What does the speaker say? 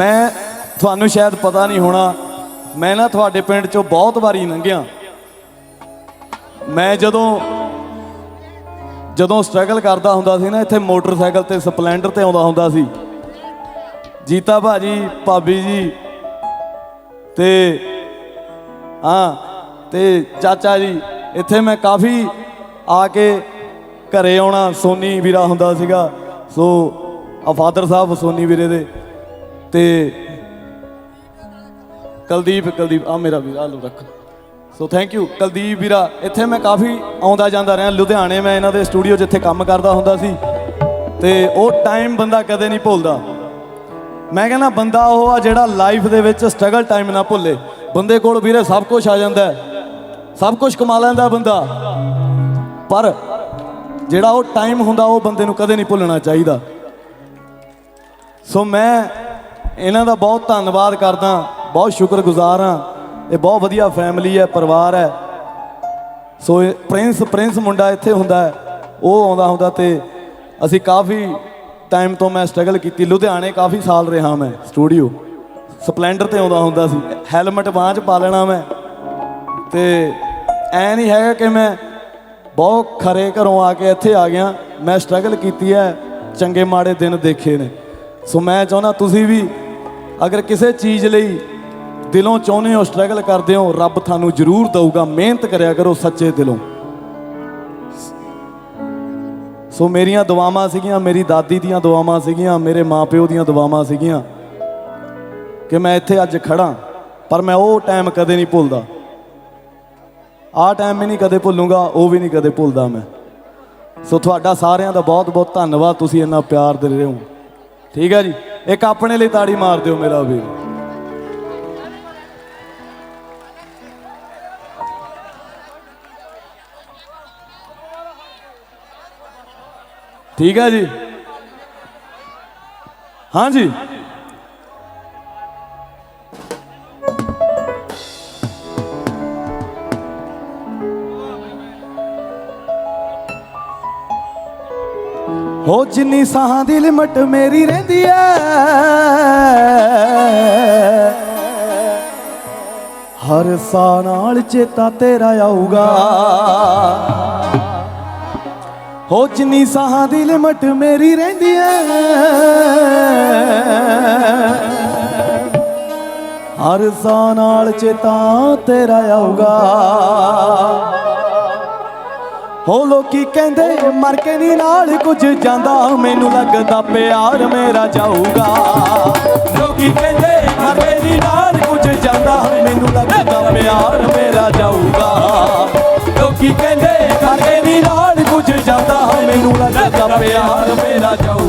ਮੈਂ ਤੁਹਾਨੂੰ ਸ਼ਾਇਦ ਪਤਾ ਨਹੀਂ ਹੋਣਾ, ਮੈਂ ਨਾ ਤੁਹਾਡੇ ਪਿੰਡ ਚੋਂ ਬਹੁਤ ਵਾਰੀ ਲੰਘਿਆ। ਮੈਂ ਜਦੋਂ ਜਦੋਂ ਸਟਰਗਲ ਕਰਦਾ ਹੁੰਦਾ ਸੀ ਨਾ, ਇੱਥੇ ਮੋਟਰਸਾਈਕਲ ਤੇ ਸਪਲੈਂਡਰ ਤੇ ਆਉਂਦਾ ਹੁੰਦਾ ਸੀ। ਜੀਤਾ ਭਾਜੀ, ਭਾਬੀ ਜੀ ਤੇ, ਹਾਂ, ਤੇ ਚਾਚਾ ਜੀ, ਇੱਥੇ ਮੈਂ ਕਾਫੀ ਆ ਕੇ ਘਰੇ ਆਉਣਾ ਸੋਨੀ ਵੀਰਾ ਹੁੰਦਾ ਸੀਗਾ। ਸੋ ਆ ਫਾਦਰ ਸਾਹਿਬ ਸੋਨੀ ਵੀਰੇ ਦੇ। ਤੇ ਕੁਲਦੀਪ ਕੁਲਦੀਪ ਆ ਮੇਰਾ ਵੀਰਾ ਲੋ ਰੱਖ। ਸੋ ਥੈਂਕ ਯੂ ਕੁਲਦੀਪ ਵੀਰਾ, ਇੱਥੇ ਮੈਂ ਕਾਫੀ ਆਉਂਦਾ ਜਾਂਦਾ ਰਿਹਾ। ਲੁਧਿਆਣੇ ਮੈਂ ਇਹਨਾਂ ਦੇ ਸਟੂਡੀਓ ਜਿੱਥੇ ਕੰਮ ਕਰਦਾ ਹੁੰਦਾ ਸੀ। ਤੇ ਉਹ ਟਾਈਮ ਬੰਦਾ ਕਦੇ ਨਹੀਂ ਭੁੱਲਦਾ। ਮੈਂ ਕਹਿੰਦਾ, ਬੰਦਾ ਉਹ ਆ ਜਿਹੜਾ ਲਾਈਫ ਦੇ ਵਿੱਚ ਸਟਰਗਲ ਟਾਈਮ ਨਾ ਭੁੱਲੇ। ਬੰਦੇ ਕੋਲ ਵੀਰੇ ਸਭ ਕੁਝ ਆ ਜਾਂਦਾ ਸਭ ਕੁਝ ਕਮਾ ਲੈਂਦਾ ਬੰਦਾ। ਪਰ ਜਿਹੜਾ ਉਹ ਟਾਈਮ ਹੁੰਦਾ, ਉਹ ਬੰਦੇ ਨੂੰ ਕਦੇ ਨਹੀਂ ਭੁੱਲਣਾ ਚਾਹੀਦਾ। ਸੋ ਮੈਂ ਇਹਨਾਂ ਦਾ ਬਹੁਤ ਧੰਨਵਾਦ ਕਰਦਾ, ਬਹੁਤ ਸ਼ੁਕਰਗੁਜ਼ਾਰ ਹਾਂ ਇਹ ਬਹੁਤ ਵਧੀਆ ਫੈਮਿਲੀ ਹੈ, ਪਰਿਵਾਰ ਹੈ। ਸੋ ਇਹ ਪ੍ਰਿੰਸ ਪ੍ਰਿੰਸ ਮੁੰਡਾ ਇੱਥੇ ਹੁੰਦਾ ਉਹ ਆਉਂਦਾ ਹੁੰਦਾ ਤੇ ਅਸੀਂ ਕਾਫੀ ਟਾਈਮ ਤੋਂ ਮੈਂ ਸਟਰਗਲ ਕੀਤੀ। ਲੁਧਿਆਣੇ ਕਾਫੀ ਸਾਲ ਰਿਹਾ ਮੈਂ ਸਟੂਡੀਓ ਸਪਲੈਂਡਰ ਤੇ ਆਉਂਦਾ ਹੁੰਦਾ ਸੀ। ਹੈਲਮਟ ਬਾਂਹ 'ਚ ਪਾ ਲੈਣਾ ਮੈਂ। ਤੇ ਐ ਨਹੀਂ ਹੈਗਾ ਕਿ ਮੈਂ ਬਹੁਤ ਖਰੇ ਘਰੋਂ ਆ ਕੇ ਇੱਥੇ ਆ ਗਿਆ। ਮੈਂ ਸਟਰਗਲ ਕੀਤੀ ਹੈ, ਚੰਗੇ ਮਾੜੇ ਦਿਨ ਦੇਖੇ ਨੇ। ਸੋ ਮੈਂ ਚਾਹੁੰਦਾ ਤੁਸੀਂ ਵੀ ਅਗਰ ਕਿਸੇ ਚੀਜ਼ ਲਈ ਦਿਲੋਂ ਚਾਹੁੰਦੇ ਹੋ ਸਟਰਗਲ ਕਰਦੇ ਹੋ, ਰੱਬ ਤੁਹਾਨੂੰ ਜ਼ਰੂਰ ਦਊਗਾ। ਮਿਹਨਤ ਕਰਿਆ ਕਰੋ ਸੱਚੇ ਦਿਲੋਂ। ਸੋ ਮੇਰੀਆਂ ਦੁਆਵਾਂ ਸੀਗੀਆਂ, ਮੇਰੀ ਦਾਦੀ ਦੀਆਂ ਦੁਆਵਾਂ ਸੀਗੀਆਂ, ਮੇਰੇ ਮਾਪਿਓ ਦੀਆਂ ਦੁਆਵਾਂ ਸੀਗੀਆਂ ਕਿ ਮੈਂ ਇੱਥੇ ਅੱਜ ਖੜਾ ਪਰ ਮੈਂ ਉਹ ਟਾਈਮ ਕਦੇ ਨਹੀਂ ਭੁੱਲਦਾ। ਆਹ ਟਾਈਮ ਵੀ ਨਹੀਂ ਕਦੇ ਭੁੱਲੂੰਗਾ, ਉਹ ਵੀ ਨਹੀਂ ਕਦੇ ਭੁੱਲਦਾ ਮੈਂ। ਸੋ ਤੁਹਾਡਾ ਸਾਰਿਆਂ ਦਾ ਬਹੁਤ ਬਹੁਤ ਧੰਨਵਾਦ, ਤੁਸੀਂ ਇੰਨਾ ਪਿਆਰ ਦੇ ਰਹੇ ਹੋ। ਠੀਕ ਹੈ ਜੀ? ਇੱਕ ਆਪਣੇ ਲਈ ਤਾੜੀ ਮਾਰ ਦਿਓ ਮੇਰਾ ਵੀ ਠੀਕ ਹੈ ਜੀ? ਹਾਂਜੀ। ਹੋ ਜਿੰਨੀ ਸਾਹਾਂ ਦੀ ਲਿਮਟ ਮੇਰੀ ਰਹਿੰਦੀ ਐ। ਹਰ ਸਾਹ ਨਾਲ ਚੇਤਾ ਤੇਰਾ ਆਊਗਾ। ਹੋ ਜਿੰਨੀ ਸਾਹਾਂ ਦੀ ਲਿਮਟ ਮੇਰੀ ਰਹਿੰਦੀ ਐ। ਹਰ ਸਾਹ ਨਾਲ ਚੇਤਾ ਤੇਰਾ ਆਊਗਾ। ਉਹ ਲੋਕੀ ਕਹਿੰਦੇ ਮਰ ਕੇ ਨਹੀਂ ਨਾਲ ਕੁਝ ਜਾਂਦਾ। ਮੈਨੂੰ ਲੱਗਦਾ ਪਿਆਰ ਮੇਰਾ ਜਾਊਗਾ। ਲੋਕੀ ਕਹਿੰਦੇ ਮਰ ਕੇ ਨਹੀਂ ਨਾਲ ਕੁਝ ਜਾਂਦਾ। ਮੈਨੂੰ ਲੱਗਦਾ ਪਿਆਰ ਮੇਰਾ ਜਾਊਗਾ। ਲੋਕੀ ਕਹਿੰਦੇ ਮਰ ਕੇ ਨਹੀਂ ਨਾਲ ਕੁਝ ਜਾਂਦਾ। ਮੈਨੂੰ ਲੱਗਦਾ ਪਿਆਰ ਮੇਰਾ ਜਾਊਗਾ